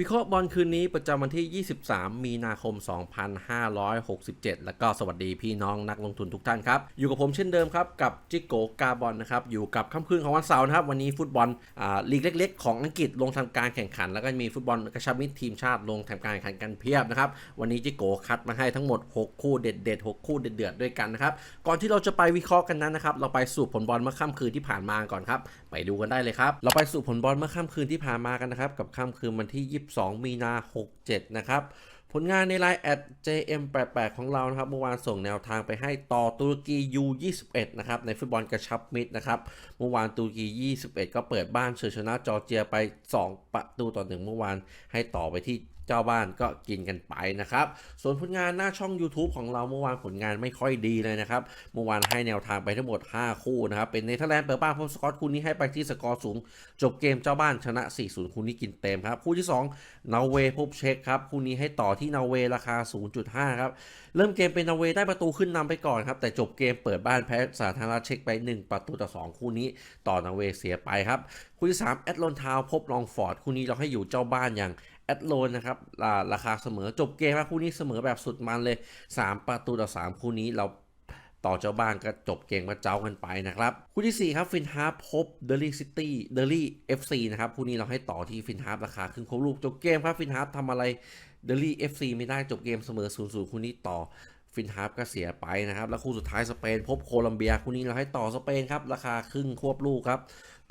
วิเคราะห์บอลคืนนี้ประจำวันที่ 23 มีนาคม 2567 แล้วก็สวัสดีพี่น้องนักลงทุนทุกท่านครับ อยู่กับผมเช่นเดิมครับ กับจิโกกาบอลนะครับ อยู่กับค่ำคืนของวันเสาร์นะครับ วันนี้ฟุตบอลอ่าลีกเล็ก ๆ ของอังกฤษลงทำการแข่งขัน แล้วก็มีฟุตบอลกระชับมิตรทีมชาติลงทำการแข่งขันกันเพียบนะครับ วันนี้จิโกคัดมาให้ทั้งหมด 6 คู่เด็ดๆ 6 คู่เดือดๆด้วยกันนะครับ ก่อนที่เราจะไปวิเคราะห์กันนั้นนะครับ เราไปสู่ผลบอลเมื่อค่ำคืนที่ผ่านมาก่อนครับ ไปดูกันได้เลยครับ เราไปสู่ผลบอลเมื่อค่ำคืนที่ผ่านมากันนะครับกับค่ำคืนวันที่12 มีนา 67 นะครับ ผลงานในไลน์แอด jm88 ของเรานะครับ เมื่อวานส่งแนวทางไปให้ต่อตุรกี U21 นะครับ ในฟุตบอลกระชับมิตรนะครับ เมื่อวานตุรกี 21 ก็เปิดบ้านเฉยชนะจอร์เจียไป 2 ประตูต่อหนึ่งเมื่อวานให้ต่อไปที่ เจ้าบ้านก็กินกันไปนะครับ ส่วนผลงานหน้าช่อง YouTube ของเราเมื่อวานผลงานไม่ค่อยดีเลยนะครับ เมื่อวานให้แนวทางไปทั้งหมด 5 คู่นะครับ เป็นเนเธอร์แลนด์เปิดบ้านพบสกอตคู่นี้ให้ไปที่สกอร์สูง จบเกมเจ้าบ้านชนะ 4-0 คู่นี้กินเต็มครับ คู่ที่2นอร์เวย์พบเช็กครับคู่นี้ให้ต่อที่นอร์เวย์ราคา 0.5 ครับ เริ่มเกมเป็นนอร์เวย์ได้ประตูขึ้นนำไปก่อนครับ แต่จบเกมเปิดบ้านแพ้สาธารณรัฐเช็กไป 1 ประตูต่อ 2 คู่นี้ต่อนอร์เวย์เสียไปครับ คู่ที่3แอตลอนทาวพบลองฟอร์ดคู่นี้เราให้อยู่เจ้าบ้านอย่าง แอตโลนนะครับราคาเสมอจบเกมครับคู่นี้เสมอแบบสุดมันเลย 3 ประตูต่อ 3 คู่นี้เราต่อเจ้าบ้านก็จบเกมก็เจ้ากันไปนะครับ คู่ที่ 4 ครับฟินฮาร์พบเดลี่ซิตี้เดลี่เอฟซีนะครับ คู่นี้เราให้ต่อที่ฟินฮาร์ราคาครึ่งครบลูกจบเกมครับฟินฮาร์ทำอะไรเดลี่เอฟซีไม่ได้จบเกมเสมอ0 0คู่นี้ต่อฟินฮาร์ก็เสียไปนะครับ แล้วคู่สุดท้ายสเปนพบโคลัมเบีย คู่นี้เราให้ต่อสเปนครับ ราคาครึ่งควบลูกครับ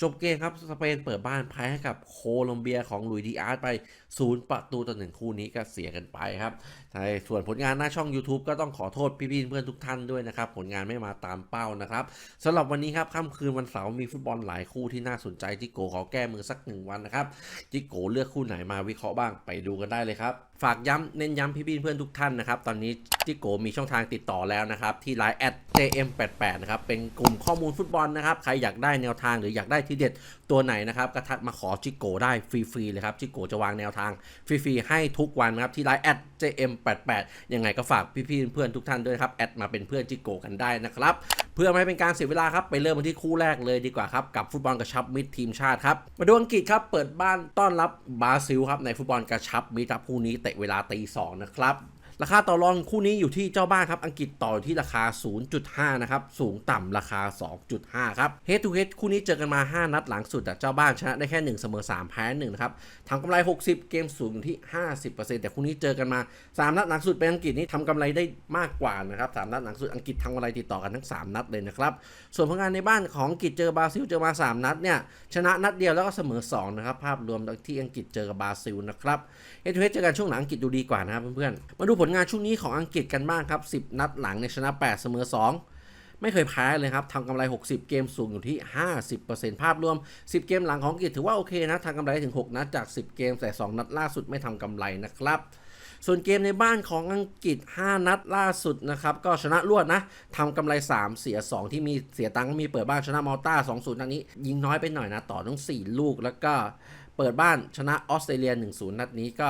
จบเกมครับ สเปนเปิดบ้านแพ้ให้กับโคลัมเบียของลุยดีอาร์ตไป 0 ประตูต่อหนึ่งคู่นี้ก็เสียกันไปครับใช่ส่วนผลงานหน้าช่อง YouTube ก็ต้องขอโทษพี่ๆเพื่อนทุกท่านด้วยนะครับ ผลงานไม่มาตามเป้านะครับสำหรับวันนี้ครับค่ำคืนวันเสาร์มีฟุตบอลหลายคู่ที่น่าสนใจจิโกขอแก้มือสักหนึ่งวันนะครับจิโกเลือกคู่ไหนมาวิเคราะห์บ้างไปดูกันได้เลยครับฝากย้ำเน้นย้ำพี่ๆเพื่อนทุกท่านนะครับตอนนี้จิโกมีช่องทางติดต่อแล้วนะครับที่ไลน์ @jm88 นะครับเป็นกลุ่มข้อมูลฟุตบอลนะครับใครอยากได้แนวทางหรืออยากได้ทีเด็ดตัวไหนนะครับก็ทักมาขอจิโกได้ฟรีๆเลยครับจิโกจะวางแนวทางฟรีๆให้ทุกวันนะครับที่ไลน์แอด @jm88 ยังไงก็ฝากพี่ๆเพื่อนทุกท่านด้วยครับแอดมาเป็นเพื่อนจิโกกันได้นะครับเพื่อไม่ให้เป็นการเสียเวลาครับไปเริ่มกันที่คู่แรกเลยดีกว่าครับกับฟุตบอลกระชับมิตรทีมชาติครับมาดูอังกฤษครับเปิดบ้านต้อนรับบราซิลครับในฟุตบอลกระชับมิตรครับคู่นี้เตะเวลาตีสองนะครับ ราคาต่อรองคู่นี้อยู่ที่เจ้าบ้านครับ อังกฤษต่อที่ราคา 0.5 นะครับ สูงต่ำราคา 2.5 ครับ Head to Head คู่นี้เจอกันมา 5 นัดหลังสุดแต่เจ้าบ้านชนะได้แค่ 1 เสมอ 3 แพ้1นะครับทำกำไร 60 เกมสูงอยู่ที่ 50%แต่คู่นี้เจอกันมา 3 นัดหลังสุดเป็นอังกฤษนี่ทำกำไรได้มากกว่านะครับ 3 นัดหลังสุดอังกฤษทำกำไรติดต่อกันทั้ง 3 นัดเลยนะครับ ส่วนผลงานในบ้านของอังกฤษเจอบราซิลเจอมา 3 นัดเนี่ยชนะนัดเดียวแล้วก็เสมอ 2 นะครับ ภาพรวมที่อังกฤษเจอกับบราซิลนะครับเฮดทูเฮดเจอกันช่วงหลังอังกฤษดูดีกว่านะครับเพื่อนๆ มาดูผลลงานช่วงนี้ของอังกฤษกันบ้างครับ 10 นัดหลังในชนะ 8 เสมอ 2 ไม่เคยแพ้เลยครับทำกำไร 60 เกมสูงอยู่ที่ 50%ภาพรวม 10 เกมหลังของอังกฤษถือว่าโอเคนะทำกำไรได้ถึง 6 นัดจาก 10 เกม แต่ 2 นัดล่าสุดไม่ทำกำไรนะครับส่วนเกมในบ้านของอังกฤษ 5 นัดล่าสุดนะครับ ก็ชนะรวดนะทำกำไร 3 เสีย 2 ที่มีเสียตังค์ก็มีเปิดบ้านชนะมอลตา2-0นัดนี้ ยิงน้อยไปหน่อยนะ ต่อทั้ง 4 ลูกแล้วก็เปิดบ้านชนะออสเตรเลีย 1-0 นัดนี้ก็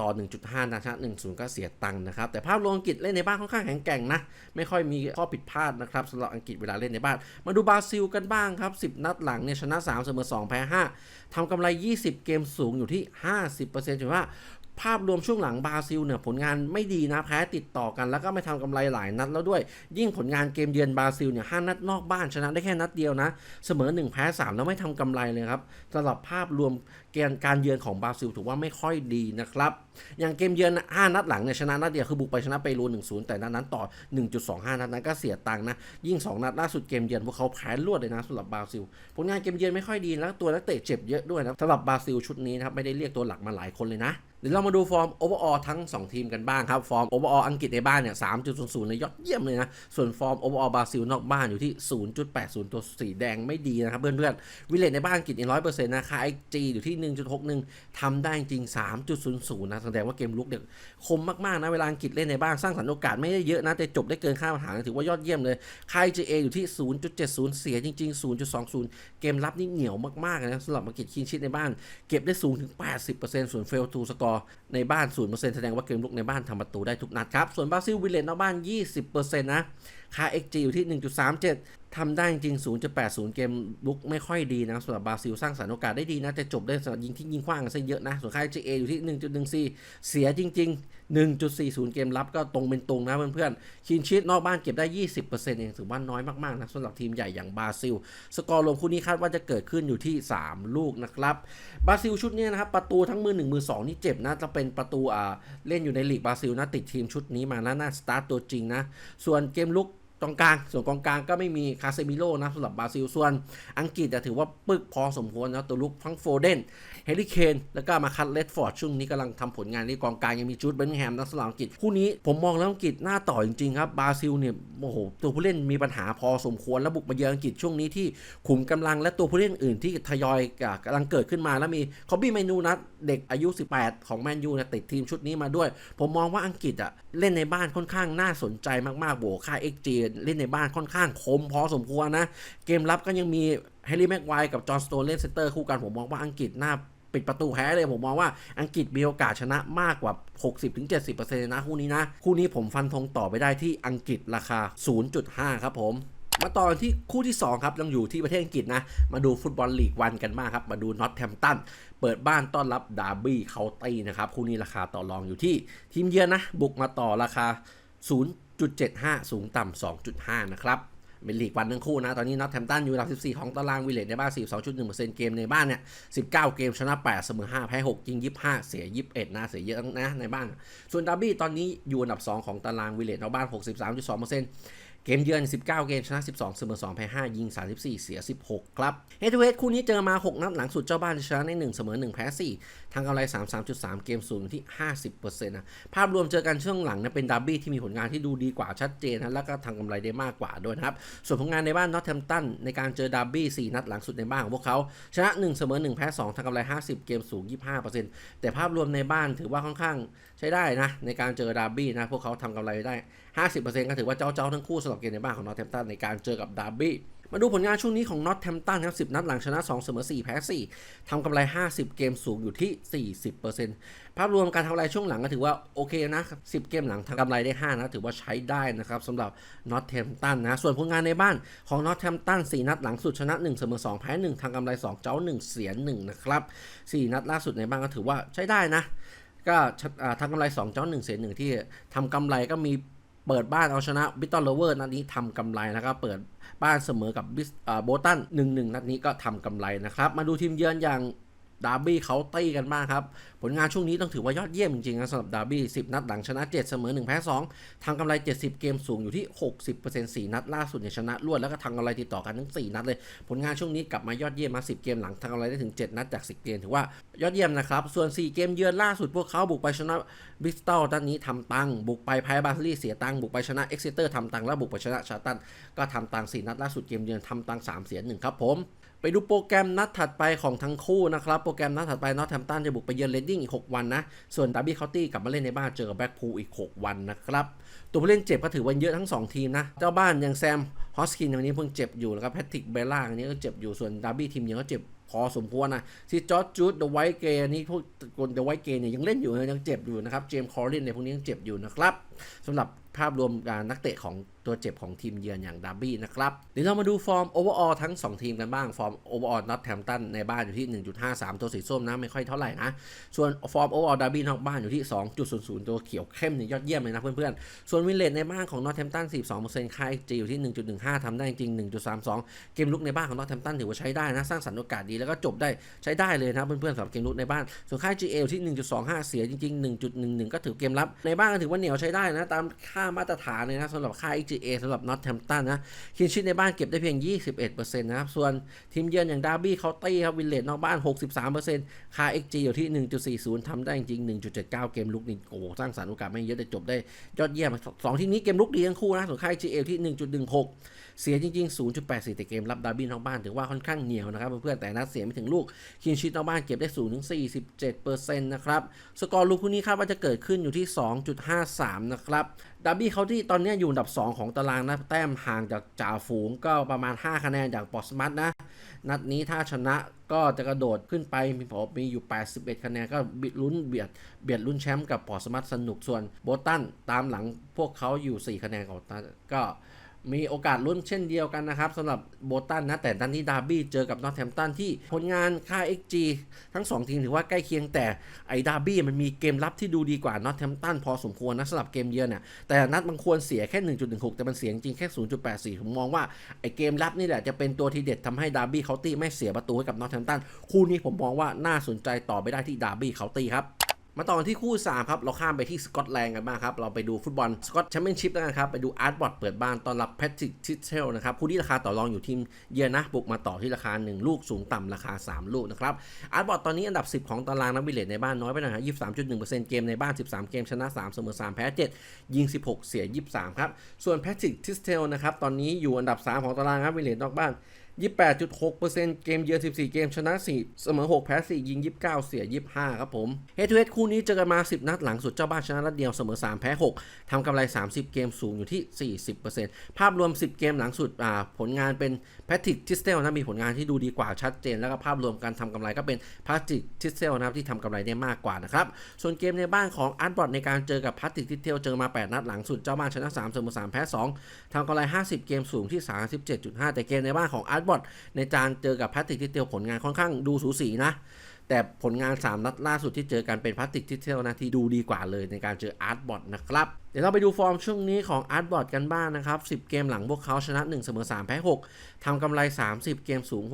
ต่อ 1.5 นะชนะ1-0 ก็เสียตังค์นะครับ แต่ภาพรวมอังกฤษเล่นในบ้านค่อนข้างแข็งแกร่งนะ ไม่ค่อยมีข้อผิดพลาดนะครับสำหรับอังกฤษเวลาเล่นในบ้าน มาดูบราซิลกันบ้างครับ 10 นัดหลังเนี่ยชนะ 3 เสมอ 2 แพ้ 5ทำกำไร 20 เกมสูงอยู่ที่ 50%ถือว่า ภาพรวมช่วงหลังบราซิลเนี่ยผลงานไม่ดีนะแพ้ติดต่อกัน แล้วก็ไม่ทำกำไรหลายนัดแล้วด้วย ยิ่งผลงานเกมเยือนบราซิลเนี่ยห้านัดนอกบ้านชนะได้แค่นัดเดียวนะ เสมอ 1 แพ้ 3 แล้วไม่ทำกำไรเลยครับสำหรับภาพรวมเกมการเยือนของบราซิลถือว่าไม่ค่อยดีนะครับอย่างเกมเยือน5นัดหลังเนี่ยชนะนัดเดียวคือบุกไปชนะเปรู1-0 แต่นัดนั้นต่อ 1.25 นัดนั้นก็เสียตังค์นะ ยิ่ง 2 นัดล่าสุดเกมเยือนพวกเขาแพ้รวดเลยนะสำหรับบราซิลผลงานเกมเยือนไม่ค่อยดีแล้วตัวนักเตะเจ็บเยอะด้วยนะสำหรับบราซิลชุดนี้นะครับไม่ได้เรียกตัวหลักมาหลายคนเลยนะ เดี๋ยวเรามาดูฟอร์มโอเวอร์ออทั้ง 2 ทีมกันบ้างครับ ฟอร์มโอเวอร์อออังกฤษในบ้านเนี่ย3.00ในยอดเยี่ยมเลยนะ ส่วนฟอร์มโอเวอร์ออบราซิลนอกบ้านอยู่ที่0.80ตัวสีแดงไม่ดีนะครับเพื่อนๆวิเลตในบ้านอังกฤษอีร้อยเปอร์เซ็นต์นะค่า XG อยู่ที่1.61ทำได้จริง3.00นย์ศูนย์นะแสดงว่าเกมลุกเนี่ยคมมากๆนะเวลาอังกฤษเล่นในบ้านสร้างสรรค์โอกาสไม่ได้เยอะนะแต่จบได้เกินค่ามาตรฐานถือว่ายอดเยี่ยมเลยค่า XGA อยู่ที่0.70เสียจริงๆ0.20เกมรับนี่เหนียวมากๆนะสำหรับอังกฤษคินชิตในบ้านเก็บได้สูงถึง80%ส่วนเฟลทูสกอร์ในบ้าน 0%แสดงว่าเกมลุกในบ้านทำประตูได้ทุกนัดครับ ส่วนบราซิลวิเลนนอกบ้าน 20%นะ ค่า XG อยู่ที่ 1.37 ทำได้จริง0.80 เกมลุกไม่ค่อยดีนะสำหรับบราซิลสร้างสรรค์โอกาสได้ดีนะแต่จบได้สำหรับยิงที่ยิงขว้างซะเยอะนะ ส่วนค่าย GA อยู่ที่ 1.14 เสียจริง ๆ 1.40 เกมรับก็ตรงเป็นตรงนะเพื่อนๆคินชิตนอกบ้านเก็บได้ 20%เองถือว่าน้อยมากๆนะสำหรับทีมใหญ่อย่างบราซิล สกอร์รวมคู่นี้คาดว่าจะเกิดขึ้นอยู่ที่ 3 ลูกนะครับบราซิลชุดนี้นะครับประตูทั้งมือ1มือ2นี่เจ็บนะจะเป็นประตูอ่าเล่นอยู่ในลีกบราซิลนะติดทีมชุดนี้มาแล้วน่าสตาร์ตตัวจริงนะส่วนเกมลุก ตรงกลาง ส่วนกองกลางก็ไม่มีคาเซมิโลนะสำหรับบราซิล ส่วนอังกฤษจะถือว่าปึกพอสมควรนะตัวลุกทั้งโฟเดน เฮลิเคนแล้วก็มาคัตเลดฟอร์ดช่วงนี้กำลังทำผลงานที่กองกลางยังมีจูดเบนแฮมนักสำหรับอังกฤษคู่นี้ผมมองแล้วอังกฤษหน้าต่อจริงๆครับบราซิลเนี่ยโอ้โหตัวผู้เล่นมีปัญหาพอสมควรแล้วบุกมาเยือนอังกฤษช่วงนี้ที่ขุมกำลังและตัวผู้เล่นอื่นที่ทยอยกำลังเกิดขึ้นมาแล้วมีคอบบี้ไมนูนะเด็กอายุ 18 ของแมนยูนี่ยติดทีมชุดนี้มาด้วย ผมมองว่าอังกฤษอะเล่นในบ้านค่อนข้างน่าสนใจมากๆโบวกค่า XG เล่นในบ้านค่อนข้างคมพอสมควรนะ เกมรับก็ยังมีแฮร์รี่แม็กไวร์กับจอห์นสโตนเล่นเซนเตอร์คู่กันผมมองว่าอังกฤษน่า ปิดประตูแพ้เลยผมมองว่าอังกฤษมีโอกาสชนะมากกว่า 60-70%นะคู่นี้นะ คู่นี้ผมฟันธงต่อไปได้ที่อังกฤษราคา 0.5 ครับผมมาต่อที่คู่ที่ 2 ครับยังอยู่ที่ประเทศอังกฤษนะ มาดูฟุตบอลลีกวันกันบ้างครับ มาดูนอตแทมตันเปิดบ้านต้อนรับดาร์บี้เคาน์ตี้นะครับ คู่นี้ราคาต่อรองอยู่ที่ทีมเยือนนะ บุกมาต่อราคา 0.75 สูงต่ำ2.5 นะครับ เป็นลีกวันทั้งคู่นะ ตอนนี้นอตแฮมตันอยู่อันดับ 14 ของตารางวิลเลตในบ้าน 42.1%เกมในบ้านเนี่ย 19 เกมชนะ 8 เสมอ 5 แพ้ 6 ยิง 25 เสีย 21 นะ เสียเยอะนะในบ้าน ส่วนดาร์บี้ตอนนี้อยู่อันดับ 2 ของตารางวิลเลตในบ้าน 63.2%เเกมเยือน 19 เกมชนะ 12 เสมอ 2 แพ้ 5 ยิง 34 เสีย 16 ครับเฮดทูเฮดคู่นี้เจอมา 6 นัดหลังสุดเจ้าบ้านชนะใน 1 เสมอ 1 แพ้ 4 ทางกำไร 33.3 เกมสูงที่ 50%นะ ภาพรวมเจอกันช่วงหลังนะเป็นดาร์บี้ที่มีผลงานที่ดูดีกว่าชัดเจนนะ แล้วก็ทางกำไรได้มากกว่าด้วยนะครับ ส่วนผลงานในบ้านนอตแทมตันในการเจอดาร์บี้ 4 นัดหลังสุดในบ้านของพวกเขา ชนะ 1 เสมอ 1 แพ้ 2 ทางกำไร 50 เกมสูง 25%แต่ภาพรวมในบ้านถือว่าค่อนข้างใช้ได้นะในการเจอดาร์บี้นะพวกเขาทำกำไรได้ 50%ก็ถือว่าเจ้าๆทั้งคู่สำหรับเกมในบ้านของนอตแทมตันในการเจอกับดาร์บี้มาดูผลงานช่วงนี้ของนอตแทมตันครับ10 นัดหลังชนะ 2 เสมอ 4 แพ้ 4 ทำกำไร 50 เกมสูงอยู่ที่ 40%ภาพรวมการทำกำไรช่วงหลังก็ถือว่าโอเคนะ 10 เกมหลังทำกำไรได้ 5 นะ ถือว่าใช้ได้นะครับสำหรับนอตแทมตันนะ ส่วนผลงานในบ้านของนอตแทมตัน4 นัดหลังสุดชนะ 1 เสมอ 2 แพ้ 1ทำกำไร 2 เจ้า 1 เสีย 1 นะครับ 4 นัดล่าสุดในบ้านก็ถือว่าใช้ได้นะ ก็ทำกำไร 2 เจ้า 1 เสีย 1 ที่ทำกำไรก็มี เปิดบ้านเอาชนะบิตตันโลเวอร์นัดนี้ทำกำไรนะครับ เปิดบ้านเสมอกับบิสโบตันหนึ่งหนึ่งนัดนี้ก็ทำกำไรนะครับ มาดูทีมเยือนอย่าง ดาร์บี้เขาตี้กันบ้างครับ ผลงานช่วงนี้ต้องถือว่ายอดเยี่ยมจริงๆนะสำหรับดาร์บี้ 10 นัดหลังชนะ 7 เสมอ 1 แพ้ 2ทำกำไร 70 เกมสูงอยู่ที่ 60% 4 นัดล่าสุดเนี่ยชนะรวดแล้วก็ทำกำไรติดต่อกันทั้ง 4 นัดเลย ผลงานช่วงนี้กลับมายอดเยี่ยมมา 10 เกมหลังทำกำไรได้ถึง 7 นัดจาก 10 เกมถือว่ายอดเยี่ยมนะครับ ส่วน 4 เกมเยือนล่าสุดพวกเขาบุกไปชนะบิสตอลนัดนี้ทำตังค์บุกไปแพ้บาร์ลีเสียตังค์บุกไปชนะเอ็กซิเตอร์ทำตังค์แล้วบุกไปชนะชาตันก็ทำตัง4นัดล่าสุดเกมเยือนทำตัง3เสีย1ครับผม ไปดูโปรแกรมนัดถัดไปของทั้งคู่นะครับ โปรแกรมนัดถัดไปนอตแฮมตันจะบุกไปเยือนเรดดิ้งอีก 6 วันนะ ส่วนดาร์บี้เคาน์ตี้กลับมาเล่นในบ้านเจอกับแบ็กพูลอีก 6 วันนะครับ ตัวผู้เล่นเจ็บก็ถือว่าเยอะทั้ง 2 ทีมนะ เจ้าบ้านอย่างแซมฮอสกินวันนี้เพิ่งเจ็บอยู่นะครับแพทริกเบลล่าอันนี้ก็เจ็บอยู่ ส่วนดาร์บี้ทีมเยือนก็เจ็บพอสมควรนะที่จอร์จจูดเดอะไวท์เกย์นี่พวกคนเดอะไวท์เกย์เนี่ยยังเล่นอยู่ยังเจ็บอยู่นะครับ เจมส์คอร์ลินในพวกนี้ยังเจ็บอยู่นะครับ สำหรับภาพรวมการนักเตะของตัวเจ็บของทีมเยือนอย่างดาร์บี้นะครับเดี๋ยวเรามาดูฟอร์มโอเวอร์ออลทั้ง 2 ทีมกันบ้าง ฟอร์มโอเวอร์ออลนอตแฮมตันในบ้านอยู่ที่ 1.53 ตัวสีส้มนะ ไม่ค่อยเท่าไหร่นะ ส่วนฟอร์มโอเวอร์ออลดาร์บี้นอกบ้านอยู่ที่ 2.00 ตัวเขียวเข้มเนี่ยยอดเยี่ยมเลยนะเพื่อนๆ ส่วนวินเลตในบ้านของนอตแฮมตัน 42%ค่า XG อยู่ที่ 1.15ทำได้จริง 1.32 เกมลุกในบ้านของนอตแฮมตันถือว่าใช้ได้นะสร้างสรรค์โอกาสดีแล้วก็จบได้ใช้ได้เลยนะเพื่อนๆสำหรับเกมลุกในบ้านส่วนค่า GA อยู่ที่ 1.25 เสียจริง ๆ 1.11 ก็ถือเกมรับในบ้านก็ถือว่าเหนียวใช้ได้นะตามค่ามาตรฐานเลยนะสำหรับค่า XGA สำหรับนอตแฮมตันนะคินชิตในบ้านเก็บได้เพียง 21%นะครับ ส่วนทีมเยือนอย่างดาร์บี้เคาน์ตี้ครับวินเลตนอกบ้าน 63%ค่า XG อยู่ที่ 1.40 ทำได้จริง 1.79 เกมลุกนี่โอ้สร้างสรรค์โอกาสไม่เยอะแต่จบได้ยอดเยี่ยมสองทีมนี้เกมลุกดีทั้งคู่นะส่วนค่า XG ที่ 1.16 เสียจริง ๆ 0.84 แต่เกมรับดาร์บี้นอกบ้านถือว่าค่อนข้างเหนียวนะครับเพื่อนๆแต่นัดเสียไม่ถึงลูกคินชิตนอกบ้านเก็บได้สูงถึง47%นะครับสกอร์ลูกคู่นี้คาดว่าจะเกิดขึ้นอยู่ที่ 2.53 นะครับดาร์บี้เขาที่ตอนนี้อยู่อันดับ 2 ของตารางนะแต้มห่างจากจ่าฝูงก็ประมาณ 5 คะแนนจากปอสมัตนะนัดนี้ถ้าชนะก็จะกระโดดขึ้นไปมีผมมีอยู่ 81 คะแนนก็บิดลุ้นเบียดเบียดลุ้นแชมป์กับปอสมัตสนุกส่วนโบตันตามหลังพวกเขาอยู่ 4 คะแนนของก็ มีโอกาสลุ้นเช่นเดียวกันนะครับสำหรับโบตันนะแต่ดันนี่ดาร์บี้เจอกับนอตแฮมตันที่ผลงานค่า XG ทั้ง 2 ทีมถือว่าใกล้เคียงแต่ไอ้ดาร์บี้มันมีเกมรับที่ดูดีกว่านอตแฮมตันพอสมควรนะสำหรับเกมเยือนเนี่ยแต่นัดมันควรเสียแค่ 1.16 แต่มันเสียจริงแค่ 0.84 ผมมองว่าไอ้เกมรับนี่แหละจะเป็นตัวทีเด็ดทำให้ดาร์บี้เขาตี้ไม่เสียประตูให้กับนอตแฮมตันคู่นี้ผมมองว่าน่าสนใจต่อไปได้ที่ดาร์บี้เขาตี้ครับ มาต่อที่คู่3ครับเราข้ามไปที่สกอตแลนด์กันบ้างครับ เราไปดูฟุตบอลสกอตแชมเปี้ยนชิพแล้วกันครับ ไปดูอาร์ตบอร์ดเปิดบ้านต้อนรับแพทริกทิเทลนะครับคู่ที่ราคาต่อรองอยู่ทีมเยือนนะบุกมาต่อที่ราคา 1 ลูกสูงต่ำราคา 3 ลูกนะครับอาร์ตบอร์ดตอนนี้อันดับ 10 ของตารางนักบิเลตในบ้านน้อยไปหน่อยฮะ23.1%เกมในบ้าน 13 เกมชนะ 3 เสมอ 3 แพ้ 7 ยิง 16 เสีย 23 ครับส่วนแพทริกทิเทลนะครับตอนนี้อยู่อันดับ 3 ของตารางนักบิเลตนอกบ้าน 28.6%เกมเยือน 14 เกมชนะ 4 เสมอ 6 แพ้ 4 ยิง 29 เสีย 25 ครับผมเฮดทูเฮดคู่นี้เจอกันมา 10 นัดหลังสุดเจ้าบ้านชนะนัดเดียวเสมอ 3 แพ้ 6ทำกำไร 30 เกมสูงอยู่ที่ 40%ภาพรวม 10 เกมหลังสุดอ่าผลงานเป็นแพทริกทิสเตลนะมีผลงานที่ดูดีกว่าชัดเจน แล้วก็ภาพรวมการทำกำไรก็เป็นแพทริกทิสเตลนะครับที่ทำกำไรได้มากกว่านะครับส่วนเกมในบ้านของอาร์ตบอดในการเจอกับแพทริกทิสเตลเจอมา 8 นัดหลังสุดเจ้าบ้านชนะ 3 เสมอ 3 แพ้ 2ทำกำไร 50 เกมสูงที่ 37.5 แต่เกมในบ้านของอาร์ตบอดในจานเจอกับแพทริกทิสเตลผลงานค่อนข้างดูสูสีนะ แต่ผลงาน 3 นัดล่าสุดที่เจอกันเป็นพลาสติกทิเทลนะที่ดูดีกว่าเลยในการเจออาร์ตบอทนะครับ เดี๋ยวเราไปดูฟอร์มช่วงนี้ของอาร์ตบอทกันบ้างนะครับ 10 เกมหลังพวกเขาชนะ 1 เสมอ 3 แพ้ 6 ทำกำไร 30 เกมสูง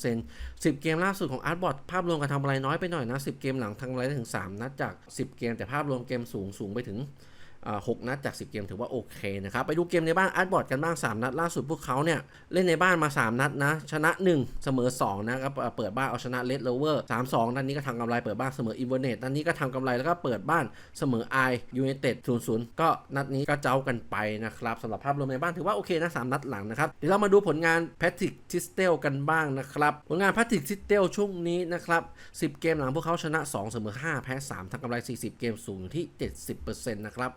60% 10 เกมล่าสุดของอาร์ตบอทภาพรวมการทำกำไรน้อยไปหน่อยนะ 10 เกมหลังทำกำไรได้ถึง 3 นัดจาก 10 เกมแต่ภาพรวมเกมสูงสูงไปถึง อ่าหกนัดจาก 10 เกมถือว่าโอเคนะครับ ไปดูเกมในบ้านอาร์ตบอร์ดกันบ้าง 3 นัดล่าสุดพวกเขาเนี่ย เล่นในบ้านมา 3 นัดนะ ชนะ 1 เสมอ 2 นะครับ เปิดบ้านเอาชนะเลดโลเวอร์3 2นัดนี้ก็ทำกำไรเปิดบ้านเสมออินเวอร์เนตนัดนี้ก็ทำกำไรแล้วก็เปิดบ้านเสมอไอยูไนเต็ด0 0ก็นัดนี้ก็เจ้ากันไปนะครับสำหรับภาพรวมในบ้านถือว่าโอเคนะ3นัดหลังนะครับเดี๋ยวเรามาดูผลงานแพทริกทิสเตลกันบ้างนะครับผลงานแพทริกทิสเตลช่วงนี้นะครับ10 เกมหลังพวกเขาชนะ 2 เสมอ 5 แพ้ 3ทำกำไร 40 เกมสูงอยู่ที่ 70%นะครับ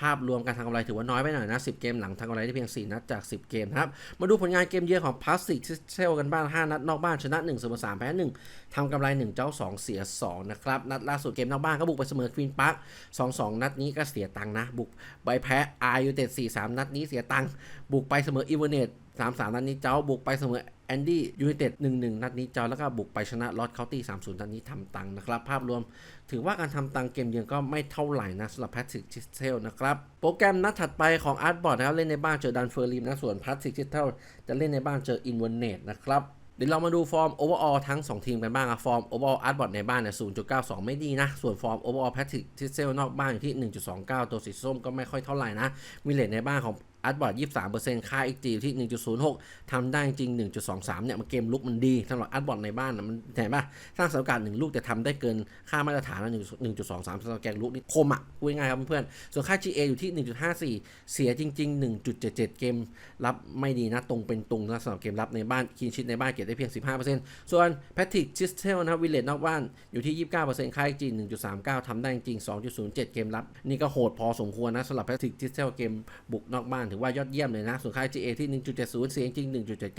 ภาพรวมการทำกำไรถือว่าน้อยไปหน่อยนะ 10 เกมหลังทำกำไรได้เพียง 4 นัดจาก 10 เกมนะครับ มาดูผลงานเกมเยือนของพาสติกเซลกันบ้าง 5 นัดนอกบ้านชนะ1เสมอ3แพ้1ทำกำไร 1 เจ้า 2 เสีย 2 นะครับ นัดล่าสุดเกมนอกบ้านก็บุกไปเสมอควีนพาร์ค2-2นัดนี้ก็เสียตังค์นะ บุกไปแพ้อาร์ยูเต็ด4-3นัดนี้เสียตังค์บุกไปเสมออีเวอร์เนต3-3นัดนี้เจ้าบุกไปเสมอ แอนดี้ยูไนเต็ด1-1นัดนี้เจ้าแล้วก็บุกไปชนะลอตเคาน์ตี้3-0นัดนี้ทำตังค์นะครับ ภาพรวมถือว่าการทำตังเกมเยือนก็ไม่เท่าไหร่นะสำหรับแพทริกชิสเทลนะครับ โปรแกรมนัดถัดไปของอาร์ตบอร์ดนะครับเล่นในบ้านเจอดันเฟอร์ลิมนะส่วนแพทริกชิสเทลจะเล่นในบ้านเจออินเวอร์เนตนะครับเดี๋ยวเรามาดูฟอร์มโอเวอร์ออลทั้ง 2 ทีมกันบ้างอะฟอร์มโอเวอร์ออลอาร์ตบอร์ดในบ้านเนี่ย 0.92 ไม่ดีนะ ส่วนฟอร์มโอเวอร์ออลแพทริกชิสเทลนอกบ้านอยู่ที่ 1.29 ตัวสีส้มก็ไม่ค่อยเท่าไหร่นะมีเลทในบ้านของ อัดบอร์ดยี่สามเปอร์เซ็นต์ค่าเอ็กจีที่หนึ่งจุดศูนย์หกทำได้จริงหนึ่งจุดสองสามเนี่ยมันเกมลุกมันดีสำหรับอัดบอร์ดในบ้านนะมันเห็นป่ะสร้างสกัดหนึ่งลูกแต่ทำได้เกินค่ามาตรฐานหนึ่งหนึ่งจุดสองสามสำหรับแกงลุกนี่คมอะพูดง่ายครับเพื่อนๆส่วนค่า GA อยู่ที่หนึ่งจุดห้าสี่เสียจริงๆหนึ่งจุดเจ็ดเจ็ดเกมรับไม่ดีนะตรงเป็นตรงนะสำหรับเกมรับในบ้านคินชิดในบ้านเก็บได้เพียงสิบห้าเปอร์เซ็นต์ส่วนแพทริกชิสเทลนะครัวิลเลตนอกบ้านอยู่ที่ยี่สิบเก้าเปอร์เซ็นต์ค่าเอ็กจีหนึ่งจุดสามเก้าทำได้จริงสองจุดศูนย์เจ็ดเกมรับนี่ก็โหดพอสมควรนะสำหรับแพทริกชิสเทลเกมบุกนอกบ้านถือว่ายอดเยี่ยมเลยนะ ส่วนค่า GA ที่ 1.70 เสียจริง 1.79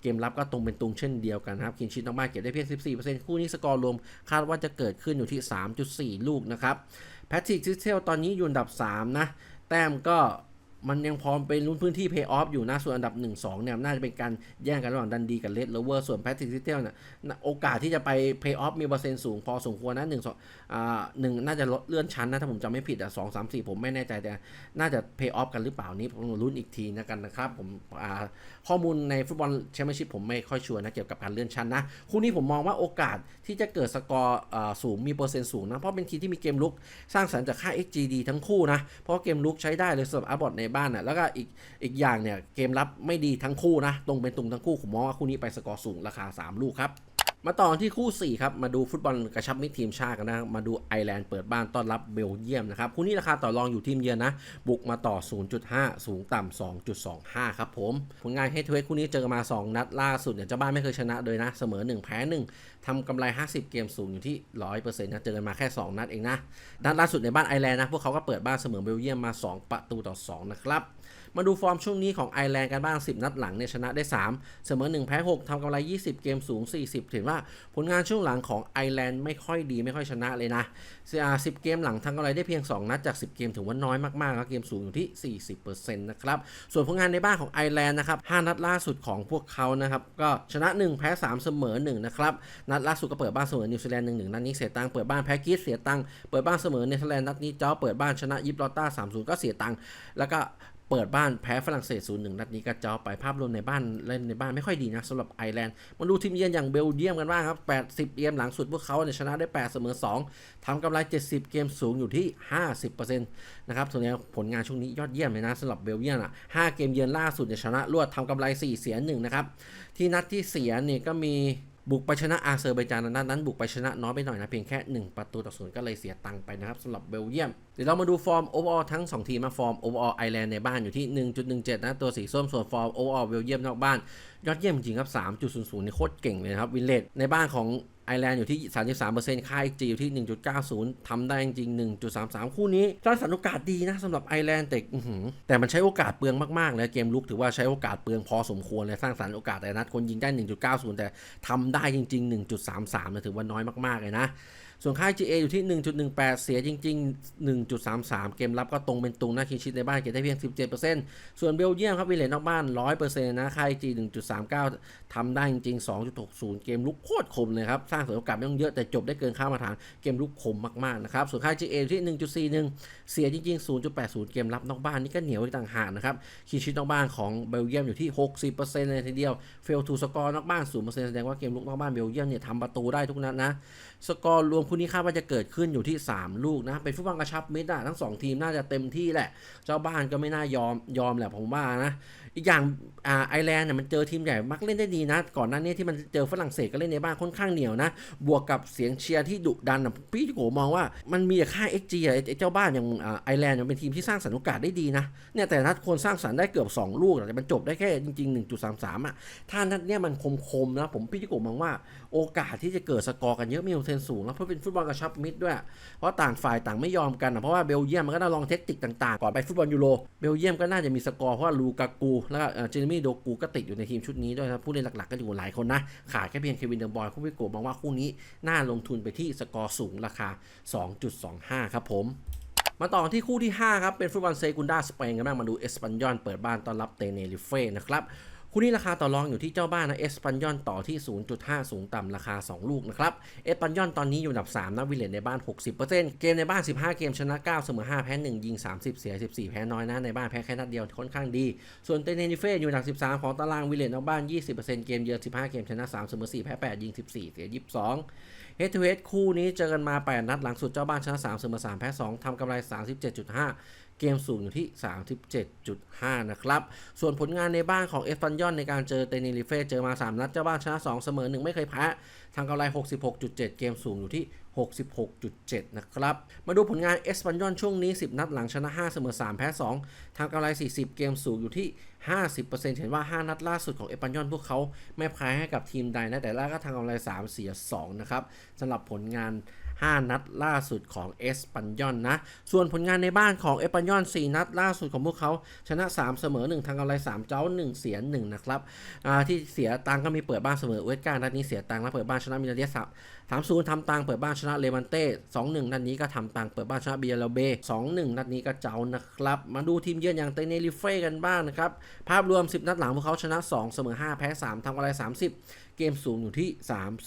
เกมรับก็ตรงเป็นตรงเช่นเดียวกันนะครับ คินชิดนองมาเก็บได้เพียง 14%คู่นี้สกอร์รวมคาดว่าจะเกิดขึ้นอยู่ที่ 3.4 ลูกนะครับ แพทริกซิสเทลตอนนี้อยู่อันดับ 3 นะ แต้มก็ มันยังพร้อมเป็นลุ้นพื้นที่เพย์ออฟอยู่นะ ส่วนอันดับ 1-2เนี่ยน่าจะเป็นการแย่งกันระหว่างดันดีกับเลดเลเวอร์ส่วนแพทริกซิเทลเนี่ยโอกาสที่จะไปเพย์ออฟมีเปอร์เซ็นต์สูงพอสมควรนะหนึ่งสองอ่าหนึ่งน่าจะลดเลื่อนชั้นนะ ถ้าผมจำไม่ผิดอะสองสามสี่ผมไม่แน่ใจแต่น่าจะเพย์ออฟกันหรือเปล่านี้ผมลุ้นอีกทีนะกันนะครับผมอ่าข้อมูลในฟุตบอลแชมเปี้ยนชิพผมไม่ค่อยชัวร์นะเกี่ยวกับการเลื่อนชั้นนะคู่นี้ผมมองว่าโอกาสที่จะเกิดสกอร์อ่าสูงมีเปอร์เซ็นต์สูงนะเพราะเป็นทีมที่มีเกมลุกสร้างสรรค์จากค่า XGD ทั้งคู่นะเพราะเกมลุกใช้ได้เลยสำหรับอาร์บอทในบ้านนะแล้วก็อีกอีกอย่างเนี่ยเกมรับไม่ดีทั้งคู่นะตรงเป็นตรงทั้งคู่ผมมองว่าคู่นี้ไปสกอร์สูงราคา 3 ลูกครับ มาต่อที่คู่ 4 ครับ มาดูฟุตบอลกระชับมิตรทีมชาติกันนะ มาดูไอร์แลนด์เปิดบ้านต้อนรับเบลเยียมนะครับ คู่นี้ราคาต่อรองอยู่ทีมเยือนนะ บุกมาต่อ 0.5 สูงต่ำ2.25 ครับผม ผลงานให้ทเวทคู่นี้เจอกันมา 2 นัดล่าสุดเนี่ยเจ้าบ้านไม่เคยชนะเลยนะ เสมอ 1 แพ้ 1ทำกำไร 50 เกมสูงอยู่ที่ 100%นะ เจอกันมาแค่ 2 นัดเองนะ นัดล่าสุดในบ้านไอร์แลนด์นะ พวกเขาก็เปิดบ้านเสมอเบลเยียมมา 2 ประตูต่อ 2 นะครับ มาดูฟอร์มช่วงนี้ของไอร์แลนด์กันบ้าง 10 นัดหลังเนี่ยชนะได้ 3 เสมอ 1 แพ้ 6ทำกำไร 20 เกมสูง 40ถือว่าผลงานช่วงหลังของไอร์แลนด์ไม่ค่อยดีไม่ค่อยชนะเลยนะสิบเกมหลังทำกำไรได้เพียง 2 นัดจาก 10 เกมถือว่าน้อยมากๆครับเกมสูงอยู่ที่ 40%นะครับส่วนผลงานในบ้านของไอร์แลนด์นะครับ5นัดล่าสุดของพวกเขานะครับก็ชนะ 1 แพ้ 3 เสมอ 1 นะครับนัดล่าสุดก็เปิดบ้านเสมอนิวซีแลนด์1-1นัดนี้เสียตังค์เปิดบ้านแพ้กรีซเสียตังค์เปิดบ้านเสมอเนเธอร์แลนด์นัดนี้เจ้าเปิดบ้านชนะยิบลอต้า3-0ก็เสียตังค์แล้วก็ เปิดบ้านแพ้ฝรั่งเศส 0-1 นัดนี้ก็เจ้าไปภาพรวมในบ้านเล่นในบ้านไม่ค่อยดีนะสำหรับไอร์แลนด์มาดูทีมเยือนอย่างเบลเยียมกันบ้างครับ 80 เกมหลังสุดพวกเขาเนี่ยชนะได้ 8 เสมอ 2 ทำกำไร 70 เกมสูงอยู่ที่ 50%นะครับส่วนนี้ผลงานช่วงนี้ยอดเยี่ยมเลยนะสำหรับเบลเยียมอะ 5 เกมเยือนล่าสุดเนี่ยชนะรวดทำกำไร 4 เสีย1นะครับที่นัดที่เสียเนี่ยก็มี บุกไปชนะอาเซอร์ไบจานนั้นั้นบุกไปชนะน้อยไปหน่อยนะเพียงแค่ 1 ประตูต่อศูนย์ก็เลยเสียตังค์ไปนะครับสำหรับเบลเยียม เดี๋ยวเรามาดูฟอร์มโอเวอร์ทั้ง 2 ทีมมาฟอร์มโอเวอร์ไอแลนด์ในบ้านอยู่ที่ 1.17 นะตัวสีส้มส่วนฟอร์มโอเวอร์เบลเยียมนอกบ้าน ยอดเยี่ยมจริงครับ 3.00นี่โคตรเก่งเลยครับวินเลตในบ้านของไอร์แลนด์อยู่ที่ 33%ค่า XG อยู่ที่ 1.90 ทำได้จริง 1.33 คู่นี้สร้างสรรค์โอกาสดีนะสำหรับไอร์แลนด์แต่แต่มันใช้โอกาสเปลืองมากๆเลยเกมลุกถือว่าใช้โอกาสเปลืองพอสมควรเลยสร้างสรรค์โอกาสแต่นัดคนยิงได้ 1.90 แต่ทำได้จริง ๆ 1.33นะถือว่าน้อยมากๆเลยนะ ส่วนค่า GA อยู่ที่ 1.18 เสียจริง ๆ 1.33 เกมรับก็ตรงเป็นตรงนะคินชิดในบ้านเก็บได้เพียง 17%ส่วนเบลเยียมครับวิเลนนอกบ้าน 100%นะค่า G 1.39 ทำได้จริงๆ2.60 เกมลุกโคตรคมเลยครับ สร้างสรรค์โอกาสไม่ต้องเยอะแต่จบได้เกินค่ามาตรฐานเกมลุกคมมาก ๆ นะครับ ส่วนค่า GA อยู่ที่ 1.41 เสียจริง ๆ 0.80 เกมรับนอกบ้านนี่ก็เหนียวต่างหากนะครับคินชิดนอกบ้านของเบลเยียมอยู่ที่ 60%เลยทีเดียวเฟลทูสกอร์นอกบ้าน0%แสดงว่าเกมลุกนอกบ้านเบลเยียมเนี่ยทำประตูได้ทุกนัดนะ สกอร์รวมคู่นี้คาดว่าจะเกิดขึ้นอยู่ที่ 3 ลูกนะ เป็นฟุตบอลกระชับมิตรอะทั้ง 2 ทีมน่าจะเต็มที่แหละ เจ้าบ้านก็ไม่น่ายอมยอมแหละผมว่านะ อีกอย่างอ่าไอร์แลนด์เนี่ยมันเจอทีมใหญ่มักเล่นได้ดีนะ ก่อนหน้านี้ที่มันเจอฝรั่งเศสก็เล่นในบ้านค่อนข้างเหนียวนะ บวกกับเสียงเชียร์ที่ดุดันนะพี่โกมองว่ามันมีค่า XG อะไอเจ้าบ้านอย่างไอร์แลนด์มันเป็นทีมที่สร้างสรรค์โอกาสได้ดีนะเนี่ยแต่นัดคนสร้างสรรค์ได้เกือบ 2 ลูกแต่มันจบได้แค่จริง ๆ 1.33อะถ้านัดเนี้ยมันคมๆนะผมพี่โกมองว่าโอกาสที่จะเกิดสกอร์กันเยอะมีเปอร์เซ็นต์สูงแล้วเพราะเป็นฟุตบอลกระชับมิตรด้วย เพราะต่างฝ่ายต่างไม่ยอมกันนะเพราะว่าเบลเยียมมันก็ได้ลองเทคนิคต่างๆก่อนไปฟุตบอลยูโรเบลเยียมก็น่าจะมีสกอร์เพราะว่าลูกากูแล้วก็เจเรมี่โดกูก็ติดอยู่ในทีมชุดนี้ด้วยนะผู้เล่นหลักๆก็อยู่หลายคนนะ ขาดแค่เพียงเควินเดอร์บอยผู้พิโกมองว่าคู่นี้น่าลงทุนไปที่สกอร์สูงราคา 2.25 ครับผมมาต่อที่คู่ที่ 5 ครับ เป็นฟุตบอลเซกุนดาสเปนกันบ้างมาดูเอสปันยอนเปิดบ้านต้อนรับเตเนริเฟ่นะครับ คู่นี้ราคาต่อรองอยู่ที่เจ้าบ้านนะเอสปันยอนต่อที่ 0.5 สูงต่ำราคา 2 ลูกนะครับเอสปันยอนตอนนี้อยู่อันดับ 3นะวิเลนในบ้าน 60%เกมในบ้าน 15 เกมชนะ 9 เสมอ 5 แพ้ 1 ยิง 30 เสีย 14 แพ้น้อยนะในบ้านแพ้แค่นัดเดียวค่อนข้างดี ส่วนเตเนริเฟ่อยู่อันดับ 13 ของตารางวิเลนในบ้าน 20%เกมเยือน15 เกมชนะ 3 เสมอ 4 แพ้ 8 ยิง 14 เสีย 22เฮดทูเฮดคู่นี้เจอกันมา 8 นัดหลังสุดเจ้าบ้านชนะ 3 เสมอ 3 แพ้ 2ทำกำไร 37.5 เกมสูงอยู่ที่ 37.5 นะครับ ส่วนผลงานในบ้านของเอสปันยอนในการเจอเตนิลิเฟ่เจอมา 3 นัดเจ้าบ้านชนะ 2 เสมอ 1 ไม่เคยแพ้ทางกำไร 66.7 เกมสูงอยู่ที่ 66.7 นะครับ มาดูผลงานเอสปันยอนช่วงนี้ 10 นัดหลังชนะ 5 เสมอ 3 แพ้ 2 ทางกำไร 40 เกมสูงอยู่ที่ 50%เห็นว่า 5 นัดล่าสุดของเอสปันยอนพวกเขาไม่แพ้ให้กับทีมใดนะ แต่แรกก็ทางกำไร 3 เสีย 2 นะครับสำหรับผลงาน 5 นัดล่าสุดของเอสปันยอนนะ ส่วนผลงานในบ้านของเอสปันยอน 4 นัดล่าสุดของพวกเขา ชนะ 3 เสมอ 1 ทางกำไร 3 เจ้า 1 เสีย 1 นะครับที่เสียตังก็มีเปิดบ้านเสมอเวสการ์นัดนี้เสียตังแล้วเปิดบ้านชนะมิลเดียสสามศูนย์ทำตังเปิดบ้านชนะเลวันเต้สองหนึ่งนัดนี้ก็ทำตังเปิดบ้านชนะเบียร์ลเบสองหนึ่งนัดนี้ก็เจ้านะครับ มาดูทีมเยือนอย่างเตเนริเฟ่กันบ้างนะครับ ภาพรวม 10 นัดหลังพวกเขาชนะ 2 เสมอ 5 แพ้ 3ทำกำไร 30 เกมสูงอยู่ที่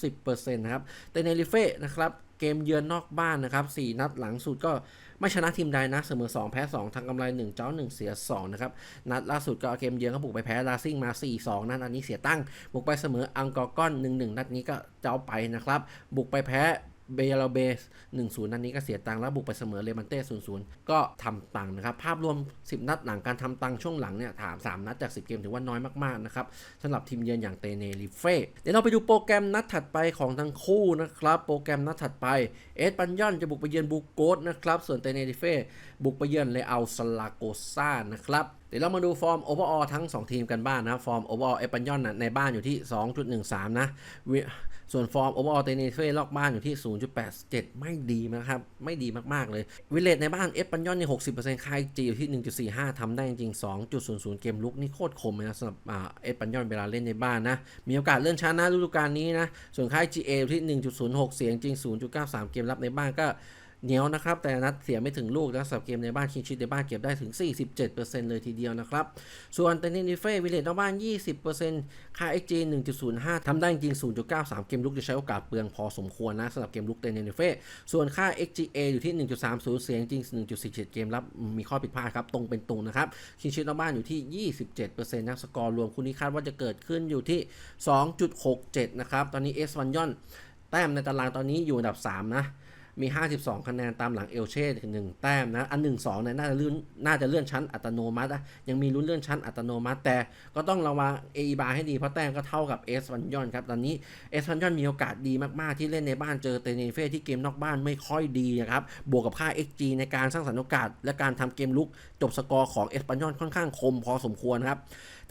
30%นะครับเตเนริเฟ่นะครับ เกมเยือนนอกบ้านนะครับ4นัดหลังสุดก็ไม่ชนะทีมใดนะเสมอ 2 แพ้ 2ทางกำไร 1 เจ้า 1 เสีย 2 นะครับ นัดล่าสุดก็เกมเยือนเขาบุกไปแพ้ลาซิ่งมา 4-2 นั่นอันนี้เสียตั้ง บุกไปเสมออังกอร์ก้อน 1-1 นัดนี้ก็เจ้าไปนะครับ บุกไปแพ้ เบยาลาเบส1-0นัดนี้ก็เสียตังค์แล้วบุกไปเสมอเลมันเต้0-0ก็ทำตังค์นะครับ ภาพรวม 10 นัดหลังการทำตังค์ช่วงหลังเนี่ยถาม 3 นัดจาก 10 เกมถือว่าน้อยมากๆนะครับสำหรับทีมเยือนอย่างเตเนริเฟ่เดี๋ยวเราไปดูโปรแกรมนัดถัดไปของทั้งคู่นะครับ โปรแกรมนัดถัดไปเอสปันยอนจะบุกไปเยือนบูโกสนะครับส่วนเตเนริเฟ่บุกไปเยือนเลอัลสลาโกซ่านะครับเดี๋ยวเรามาดูฟอร์มโอเวอร์ออทั้ง 2 ทีมกันบ้างนะฟอร์มโอเวอร์ออเอสปันยอนในบ้านอยู่ที่ 2.13 นะ ส่วนฟอร์มโอเวอร์ออลเตเนเฟ่ลอกบ้านอยู่ที่ 0.87 ไม่ดีนะครับ ไม่ดีมาก ๆ เลยวิเลตในบ้านเอสปันยอนใน60%ค่ายจีอยู่ที่ 1.45 ทำได้จริง 2.00 เกมลุกนี่โคตรคมเลยนะสำหรับเอสปันยอนเวลาเล่นในบ้านนะ มีโอกาสเลื่อนชั้นนะฤดูกาลนี้นะ ส่วนค่ายจีเอยู่ที่ 1.06 เสียงจริง 0.93 เกมรับในบ้านก็ เหนียวนะครับ แต่นัดเสียไม่ถึงลูกนะสำหรับเกมในบ้านคิงชิตในบ้านเก็บได้ถึง 47%เลยทีเดียวนะครับ ส่วนเตนนิเฟ่วิเลตนอกบ้าน 20%ค่า XG 1.05 ทำได้จริง 0.93 เกมลุกจะใช้โอกาสเปลืองพอสมควรนะสำหรับเกมลุกเตนนิเฟ่ส่วนค่า XGA อยู่ที่ 1.30 เสียงจริง 1.47 เกมรับมีข้อผิดพลาดครับตรงเป็นตรงนะครับคิงชิตนอกบ้านอยู่ที่ 27%นะสกอร์รวมคู่นี้คาดว่าจะเกิดขึ้นอยู่ที่ 2.67 นะครับตอนนี้เอสวันยอนแต้มในตารางตอนนี้อยู่อันดับ 3 นะ มี 52 คะแนนตามหลังเอลเช่ถึงแต้มนะ อัน1 2เนี่ยน่าจะเลื่อนน่าจะเลื่อนชั้นอัตโนมัตินะยังมีลุ้นเลื่อนชั้นอัตโนมัติ แต่ก็ต้องระวังเอบาให้ดีเพราะแต้มก็เท่ากับเอสวันยอนครับ ตอนนี้เอสวันยอนมีโอกาสดีมากๆ ที่เล่นในบ้านเจอเตเนเฟ่ที่เกมนอกบ้านไม่ค่อยดีนะครับ บวกกับค่า XG ในการสร้างสรรค์โอกาส และการทำเกมลุกจบสกอร์ของเอสปันยอนค่อนข้างคมพอสมควรนะครับ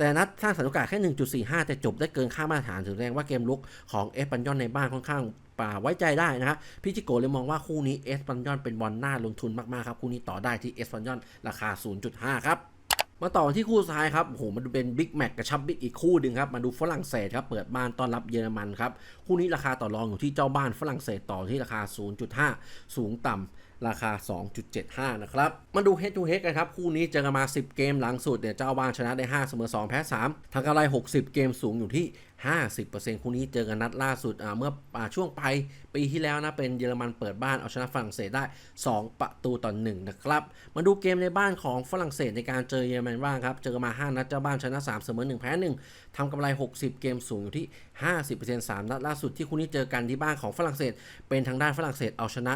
แต่นัดสร้างสรรค์โอกาสแค่ 1.45 แต่จบได้เกินค่ามาตรฐานถึงแสดงว่าเกมลุกของเอสปันยอนในบ้านค่อนข้างป่าไว้ใจได้นะฮะพี่จิโกเลยมองว่าคู่นี้เอสปันยอนเป็นบอลน่าลงทุนมากๆครับคู่นี้ต่อได้ที่เอสปันยอนราคา 0.5 ครับมาต่อที่คู่สุดท้ายครับโอ้โหมันเป็นบิ๊กแมตช์กระชับบิ๊กอีกคู่หนึ่งครับ มาดูฝรั่งเศสครับ เปิดบ้านต้อนรับเยอรมันครับ คู่นี้ราคาต่อรองอยู่ที่เจ้าบ้านฝรั่งเศสต่อที่ราคา 0.5 สูงต่ำ ราคา 2.75 นะครับ มาดู head to head กันครับ คู่นี้เจอกันมา 10 เกมหลังสุดเนี่ยเจ้าบ้านชนะได้ 5 เสมอ 2 แพ้ 3ทางกำไร 60 เกมสูงอยู่ที่ 50%คู่นี้เจอกันนัดล่าสุดเมื่อช่วงปลายปีที่แล้วนะเป็นเยอรมันเปิดบ้านเอาชนะฝรั่งเศสได้ 2 ประตูต่อ1นะครับ มาดูเกมในบ้านของฝรั่งเศสในการเจอเยอรมันบ้างครับ เจอกันมา 5 นัดเจ้าบ้านชนะ 3 เสมอ 1 แพ้ 1 ทำกำไร 60 เกมสูงอยู่ที่ 50% 3 นัดล่าสุดที่คู่นี้เจอกันที่บ้านของฝรั่งเศส เป็นทางด้านฝรั่งเศสเอาชนะ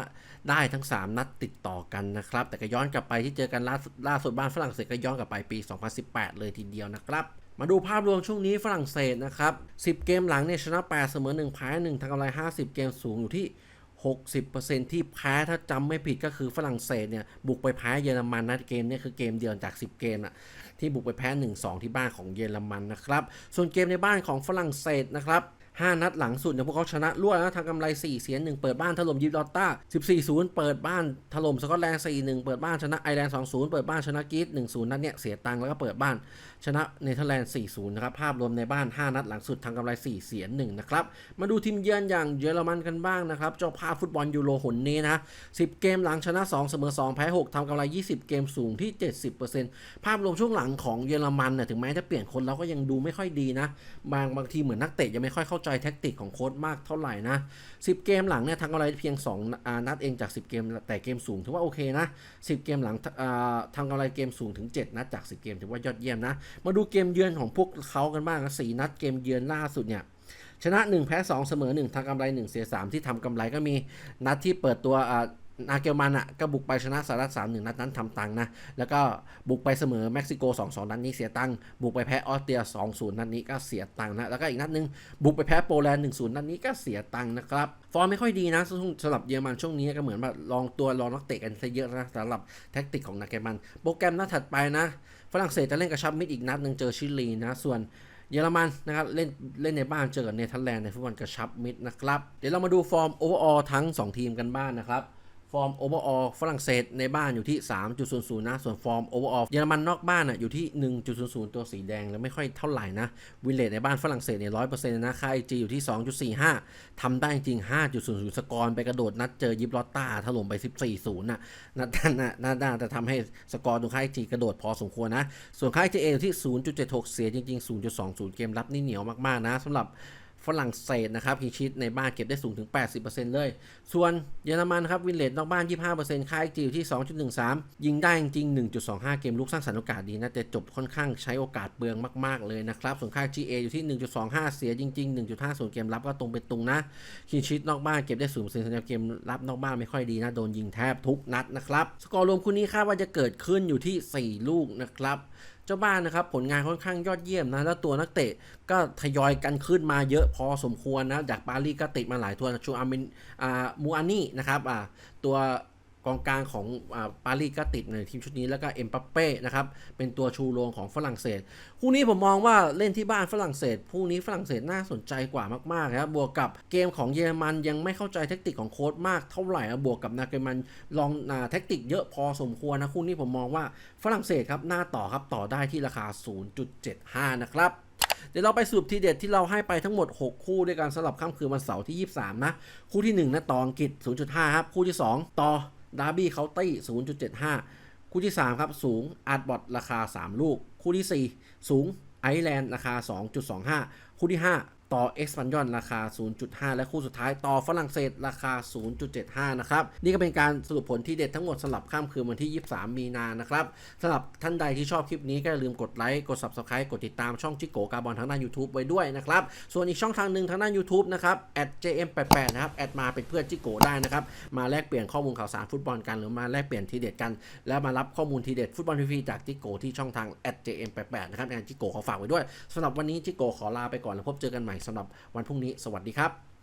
ได้ทั้ง 3 นัดติดต่อกันนะครับแต่ก็ย้อนกลับไปที่เจอกันล่าสุดล่าสุดบ้านฝรั่งเศสก็ย้อนกลับไปปี 2018 เลยทีเดียวนะครับ มาดูภาพรวมช่วงนี้ฝรั่งเศสนะครับ 10 เกมหลังเนี่ยชนะ 8 เสมอ 1 แพ้ 1ทางกำไร 50 เกมสูงอยู่ที่ 60%ที่แพ้ถ้าจำไม่ผิดก็คือฝรั่งเศสเนี่ยบุกไปแพ้เยอรมันนะเกมเนี่ยคือเกมเดียวจาก 10 เกมอะที่บุกไปแพ้ 1-2 ที่บ้านของเยอรมันนะครับ ส่วนเกมในบ้านของฝรั่งเศสนะครับ5 นัดหลังสุดเนี่ยพวกเขาชนะรวดนะทางกำไร4เสีย1เปิดบ้านถล่มยิบลอตตา14-0 เปิดบ้านถล่มสกอตแลนด์4-1 เปิดบ้านชนะไอร์แลนด์2-0 เปิดบ้านชนะกรีซ1-0 นัดเนี่ยเสียตังค์แล้วก็เปิดบ้านชนะเนเธอร์แลนด์ 4-0 นะครับ ภาพรวมในบ้าน 5 นัดหลังสุดทางกำไร 4 เสีย1นะครับ มาดูทีมเยือนอย่างเยอรมันกันบ้างนะครับ เจ้าภาพฟุตบอลยูโรหนนี้นะ 10 เกมหลังชนะ 2 เสมอ 2 แพ้ 6ทำกำไร 20 เกมสูงที่ 70%ภาพรวมช่วงหลังของเยอรมันเนี่ยถึงแม้จะเปลี่ยนคนแล้วก็ยังดูไม่ค่อยดีนะ บางบางทีเหมือนนักเตะยังไม่ค่อยเข้าใจแท็กติกของโค้ชมากเท่าไหร่นะ 10 เกมหลังเนี่ยทำกำไรเพียง 2 นัดเองจาก 10 เกมแต่เกมสูงถือว่าโอเคนะ 10 เกมหลังทำกำไรเกมสูงถึง 7 นัดจาก 10 เกมถือว่ายอดเยี่ยมนะมาดูเกมเยือนของพวกเขากันบ้างนะ4นัดเกมเยือนล่าสุดเนี่ยชนะ 1 แพ้ 2 เสมอ 1ทำกำไร 1 เสีย 3 ที่ทำกำไรก็มีนัดที่เปิดตัวอ่า นาเกลมันอะก็บุกไปชนะสหรัฐ3 1นัดนั้นทำตังค์นะแล้วก็บุกไปเสมอเม็กซิโก2 2นัดนี้เสียตังค์บุกไปแพ้ออสเตรีย2 0นัดนี้ก็เสียตังค์นะแล้วก็อีกนัดนึงบุกไปแพ้โปแลนด์1 0นัดนี้ก็เสียตังค์นะครับฟอร์มไม่ค่อยดีนะสำหรับเยอรมันช่วงนี้ก็เหมือนแบบลองตัวลองนักเตะกันซะเยอะนะสำหรับแท็กติกของนาเกลมัน โปรแกรมนัดถัดไปนะฝรั่งเศสจะเล่นกระชับมิตรอีกนัดหนึ่งเจอชิลีนะส่วนเยอรมันนะครับเล่นเล่นในบ้านเจอกับเนเธอร์แลนด์ในฟุตบอลกระชับมิตรนะครับเดี๋ยวเรามาดูฟอร์มโอเวอร์ออทั้ง 2 ทีมกันบ้างนนะครับ ฟอร์มโอเวอร์ออฝรั่งเศสในบ้านอยู่ที่ 3.00 นะ ส่วนฟอร์มโอเวอร์ออเยอรมันนอกบ้านอะอยู่ที่ 1.00 ตัวสีแดง แล้วไม่ค่อยเท่าไหร่นะ วินเลตในบ้านฝรั่งเศสเนี่ยร้อยเปอร์เซ็นต์นะ ค่าไอจีอยู่ที่ 2.45 ทำได้จริง 5.00 สกอร์ไปกระโดดนัดเจอยิบลอตตาถล่มไป 14-0น่ะนัดนั้นน่ะน่าน่าจะทำให้สกอร์ตรงค่าไอจีกระโดดพอสมควรนะ ส่วนค่าไอจีเออยู่ที่ 0.76 เสียจริง ๆ 0.20 เกมรับนี่เหนียวมากๆนะสำหรับ ฝรั่งเศสนะครับคิงชิตในบ้านเก็บได้สูงถึง 80%เลย ส่วนเยอรมันครับวินเลตนอกบ้าน 25%ค่ายจิวที่ 2.13 ยิงได้จริง 1.25 เกมลุกสร้างสรรค์โอกาสดีนะแต่จบค่อนข้างใช้โอกาสเปลืองมาก ๆ เลยนะครับส่วนค่าย GA อยู่ที่ 1.25 เสียจริง ๆ 1.50เกมรับก็ตรงเป็นตรงนะคิงชิตนอกบ้านเก็บได้สูงเซ็นสำหรับเกมรับนอกบ้านไม่ค่อยดีนะโดนยิงแทบทุกนัดนะครับสกอร์รวมคู่นี้คาดว่าจะเกิดขึ้นอยู่ที่ 4 ลูกนะครับ เจ้าบ้านนะครับผลงานค่อนข้างยอดเยี่ยมนะแล้วตัวนักเตะก็ทยอยกันขึ้นมาเยอะพอสมควรนะจากปารีสก็ติดมาหลายทัวร์ชูอามินอ่ามูอานี่นะครับอ่าตัว กองกลางของอปารีสก็ติดในทีมชุดนี้แล้วก็เอ็มปัปเป้นะครับเป็นตัวชูโรงของฝรั่งเศสคู่นี้ผมมองว่าเล่นที่บ้านฝรั่งเศสคู่นี้ฝรั่งเศสน่าสนใจกว่ามากๆครับบวกกับเกมของเยอรมันยังไม่เข้าใจแทคติกของโค้ชมากเท่าไหร่บวกกับนาเกมันลองอาแทคติกเยอะพอสมควรนะคู่นี้ผมมองว่าฝรั่งเศสครับหน้าต่อครับต่อได้ที่ราคา 0.75 นะครับเดี๋ยวเราไปสรุปทีเด็ดที่เราให้ไปทั้งหมด 6 คู่ด้วยกันสำหรับค่ำคืนวันเสาร์ที่ 23 นะ คู่ที่ 1นะต่ออังกฤษ 0.5 ครับ คู่ที่ 2 ต่อ ดาร์บี้เคาน์ตี้0.75 คู่ที่ 3 ครับ สูงอาร์ตบอทราคา 3 ลูก คู่ที่ 4 สูงไอร์แลนด์ราคา 2.25 คู่ที่5 ต่อเอ็กซ์ปันยอนราคา 0.5 และคู่สุดท้ายต่อฝรั่งเศสราคา 0.75 นะครับ นี่ก็เป็นการสรุปผลที่เด็ดทั้งหมดสำหรับข้ามคืนวันที่ 23 มีนานะครับสำหรับท่านใดที่ชอบคลิปนี้ก็อย่าลืมกดไลค์ กด Subscribe กดติดตามช่องจิโกกาบอลทางด้าน YouTube ไว้ด้วยนะครับ ส่วนอีกช่องทางหนึ่งทางด้าน YouTube นะครับ @jm88 นะครับ แอดมาเป็นเพื่อนจิโกได้นะครับ มาแลกเปลี่ยนข้อมูลข่าวสารฟุตบอลกันหรือมาแลกเปลี่ยนทีเด็ดกัน แล้วมารับข้อมูลทีเด็ดฟุตบอลทีวีจากจิโกที่ช่องทาง @jm88 นะครับงานจิโกขอฝากไว้ด้วยสำหรับวันนี้จิโกขอลาไปก่อนแล้วพบเจอกันใหม่สำหรับวันพรุ่งนี้ สวัสดีครับ